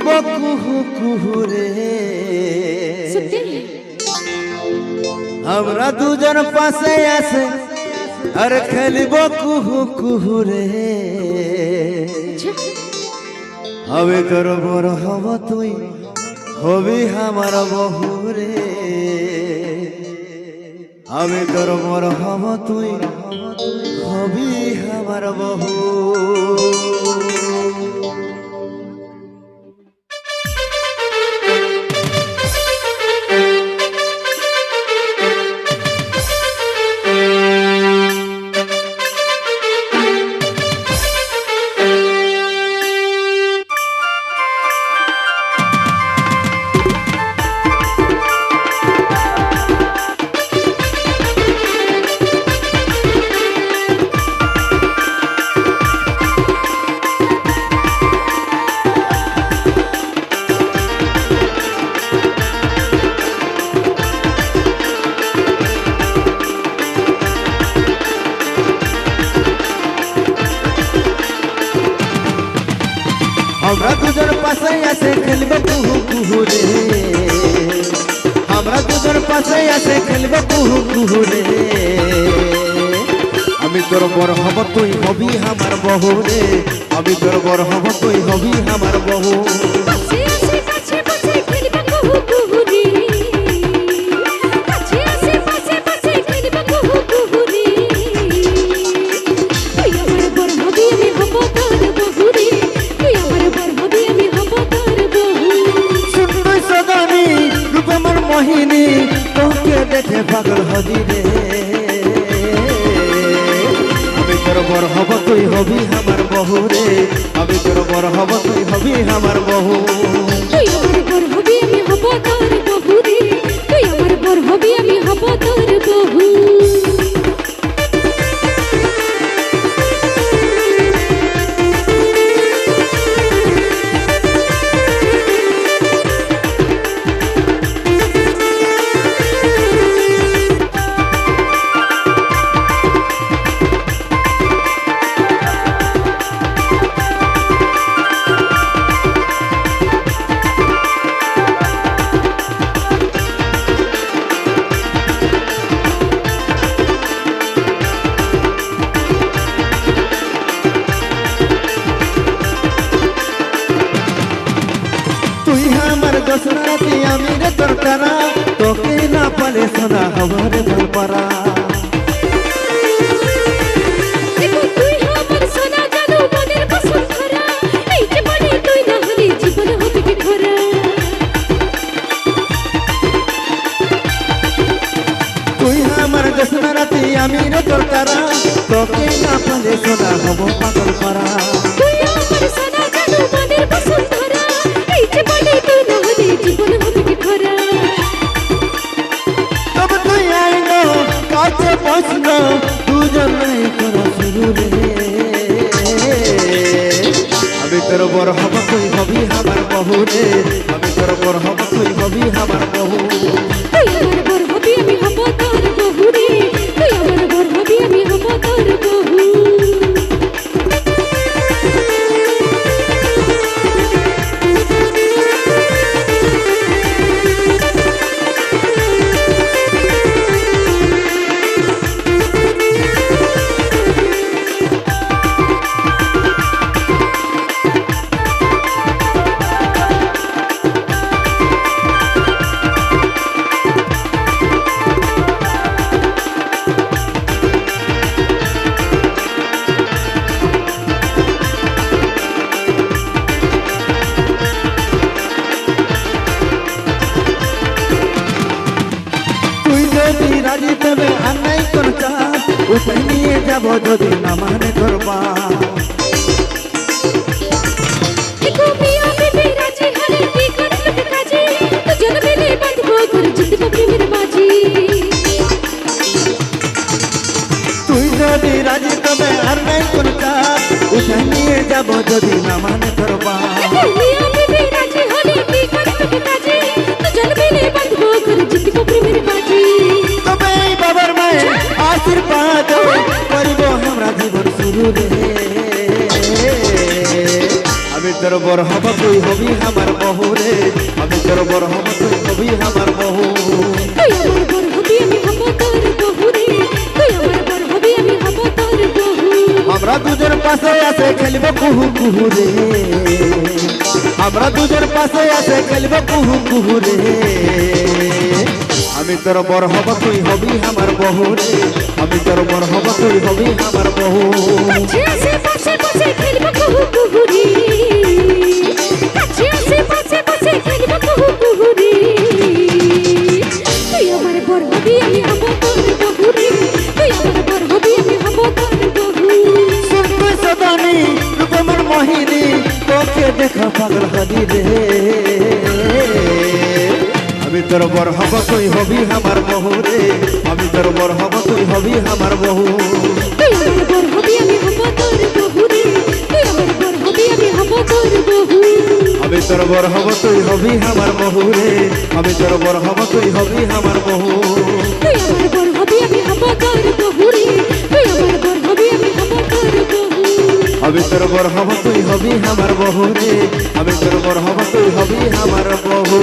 খেলিব কুহু কুহু রে। সত্যি? আমরা দুজন পাশে আছে আর খেলিব কুহু কুহু রে। আচ্ছা, হবে তোর বড় হব তুই হবি আমার বহু রে। আমি তোর বড় হব তুই হবি আমার বহু। দুজন পাশে আছে খেলবে কুহু কুহু রে। আমরা দুজন পাশে আছে খেলবে কুহু কুহু রে। আমি তোর বর হব তুই হবি আমার বহু রে। আমি তোর বর হব তুই হবি আমার বহু হবি আমি তোর বর হব, তুই হবি আমার বহু রে। আমি তোর বর হব, তুই হবি আমার বহু তুই আমার বর হবি, আমি হব তোর বহু রে। তুই আমার বর হবি, আমি হব তোর আমার দোসরাতি আমি রে তোর তারা তোকে না পালে সোনা হবার ভালো পারা। আমি রে তোর তারা তোকে না পালে সোনা হব পাগল পারা। বসনো দুজন নাই করা শুরু আমি তোর বড় হব তুই হবি আমার বহু রে আমি তোর বড় হব তুই হবি আমার বহু তুই যদি রাজি তবে আর নাই তোর চাপ। নিয়ে যাব যদি না মানে করবে তুই যদি রাজি তবে আর নাই চাপ। উঠাই নিয়ে যাব যদি জীবন আমি তোর বর হব তুই হবি আমার বহু রে আমি তোর বর হব তুই হবি আমার বহু আমরা দুজন পাশে আছে খেলব কুহু কুহু রে আমরা দুজন পাশে আছে খেলব কুহু কুহু রে আমি তোর বর হব তুই হবি আমার বহু রে আমি তোর বর হব তুই হবি আমার বহু পাশে পাশে খেলব কুহু কুহু রে কাছে আসে পাশে পাশে খেলব কুহু কুহু তুই আমার বর হবি আমি হব তোর বহু তুই আমার বর হবি আমি হব তোর বহু শুনবে সদানি রূপমর মোহিনী তোকে দেখা পাগল হদি রে। তোর বর হব তুই হবি আমার বহু রে। আমি তোর বর হব তুই হবি আমার বহু আমি তোর বর হব তুই হবি আমার বহু রে। আমি তোর বর হব তুই হবি আমার বহু আমি তোর বর হব, তুই হবি আমার বহু রে। আমি তোর বর হব, তুই হবি আমার বহু